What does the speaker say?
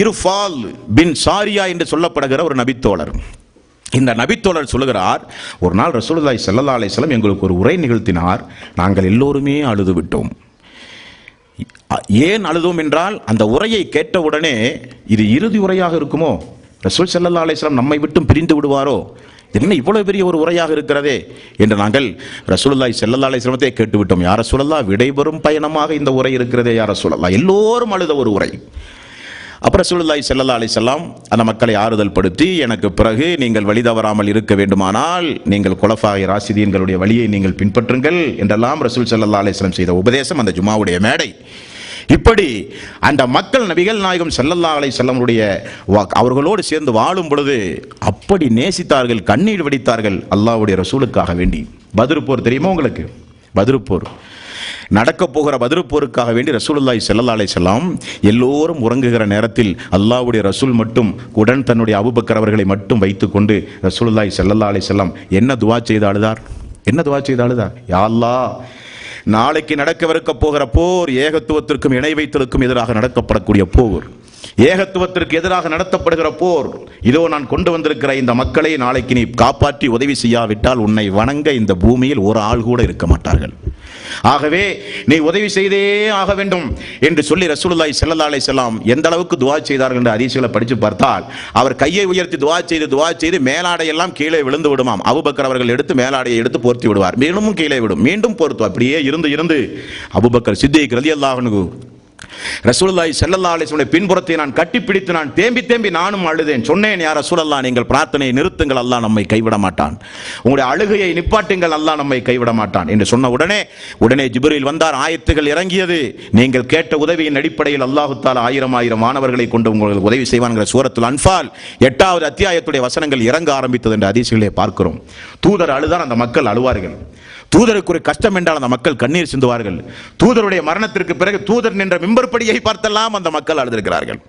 இருஃபால் பின் சாரியா என்று சொல்லப்படுகிற ஒரு நபித்தோழர். இந்த நபித்தோழர் சொல்லுகிறார் ஒரு நாள் ரசூலுல்லாஹி ஸல்லல்லாஹு அலைஹி எங்களுக்கு ஒரு உரை நிகழ்த்தினார் நாங்கள் எல்லோருமே அழுது விட்டோம். ஏன் அழுதோம் என்றால் அந்த உரையை கேட்டவுடனே இது இறுதி உரையாக இருக்குமோ? ரசூல் ஸல்லல்லாஹு அலிஸ்லாம் நம்மை விட்டும் பிரிந்து விடுவாரோ? என்ன இவ்வளவு பெரிய ஒரு உரையாக இருக்கிறதே? என்று நாங்கள் ரசூலுல்லாஹி செல்லல்லா அலிஸ்லமத்தை கேட்டுவிட்டோம். யார சூழல்லா விடைபெறும் பயணமாக இந்த உரை இருக்கிறதே யார சூழல்லா எல்லோரும் அழுத ஒரு உரை. அப்புறம் ரசூலுல்லாஹி ஸல்லல்லாஹு அலைஹி அந்த மக்களை ஆறுதல் படுத்தி எனக்கு பிறகு நீங்கள் வழி தவறாமல் இருக்க வேண்டுமானால் நீங்கள் குலஃபாய் ராசிதீன்களுடைய வழியை நீங்கள் பின்பற்றுங்கள் என்றெல்லாம் ரசூல் செல்லல்லா அலிஸ்லாம் செய்த உபதேசம் அந்த ஜுமாவுடைய மேடை. இப்படி அந்த மக்கள் நபிகள் நாயகம் செல்லல்லா அலை செல்லமுடைய வா- அவர்களோடு சேர்ந்து வாழும் பொழுது அப்படி நேசித்தார்கள் கண்ணீர் வடித்தார்கள் அல்லாவுடைய ரசூலுக்காக வேண்டி. பதிருப்போர் தெரியுமா உங்களுக்கு? பதிருப்போர். நடக்க போகிற பதிருப்போருக்காக வேண்டி ரசூலுல்லாய் செல்லல்லாலை செல்லாம் எல்லோரும் உறங்குகிற நேரத்தில் அல்லாஹ்வுடைய ரசூல் மட்டும் உடன் தன்னுடைய அபுபக்கர் அவர்களை மட்டும் வைத்துக்கொண்டு ரசூலுல்லாஹி ஸல்லல்லாஹு அலைஹி செல்லாம் என்ன துவா செய்து அழுதார் என்ன துவா செய்து அழுதார் யா அல்லாஹ் நாளைக்கு நடக்கவிருக்க போகிற போர் ஏகத்துவத்திற்கும் இணை வைத்தலுக்கும் எதிராக நடக்கப்படக்கூடிய போர். ஏகத்துவத்திற்கு எதிராக நடத்தப்படுகிற போர். இதோ நான் கொண்டு வந்திருக்கிற இந்த மக்களை நாளைக்கு நீ காப்பாற்றி உதவி செய்யாவிட்டால் உன்னை வணங்க இந்த பூமியில் ஒரு ஆள் கூட இருக்க மாட்டார்கள். ஆகவே நீ உதவி செய்தே ஆக வேண்டும் என்று சொல்லி ரசூலுல்லாய் செல்லல்லா அலை செல்லாம் எந்த அளவுக்கு துவா செய்தார்கள் என்று அதிசயங்களை படித்து பார்த்தால் அவர் கையை உயர்த்தி துவா செய்து துவா செய்து மேலாடை எல்லாம் கீழே விழுந்து விடுமாம். அபுபக்கர் அவர்கள் எடுத்து மேலாடையை எடுத்து போர்த்தி விடுவார். மீண்டும் கீழே விடும். மீண்டும் போர்த்துவார். அப்படியே இருந்து இருந்து அபுபக்கர் சித்திக் ரலியல்லாஹு அன்ஹு ரசூலாய் செல்லல்லா அலைஹி பின்புறத்தை நான் கட்டிப்பிடித்து நான் தேம்பி தேம்பி நானும் அழுதேன். சொன்னேன் யார் ரசூலல்லா நீங்கள் பிரார்த்தனையை நிறுத்துங்கள். அல்லா நம்மை கைவிட மாட்டான். உங்களுடைய அழுகையை நிப்பாட்டுங்கள். அல்லா நம்மை கைவிட மாட்டான். என்று சொன்ன உடனே உடனே ஜிபுரில் வந்தார். ஆயத்துகள் இறங்கியது. நீங்கள் கேட்ட உதவியின் அடிப்படையில் அல்லாஹு ஆயிரம் ஆயிரம் மாணவர்களை கொண்டு உங்களுக்கு உதவி செய்வான்கிற சூரத்தில் அன்பால் எட்டாவது அத்தியாயத்துடைய வசனங்கள் இறங்க ஆரம்பித்தது என்று அதிசயங்களை பார்க்கிறோம். தூதர் அழுதார் அந்த மக்கள் அழுவார்கள். தூதருக்கு ஒரு கஷ்டம் என்றால் அந்த மக்கள் கண்ணீர் சிந்துவார்கள். தூதருடைய மரணத்திற்கு பிறகு தூதர் நின்ற மிம்பர்படியை பார்த்தெல்லாம் அந்த மக்கள் அழுதிருக்கிறார்கள்.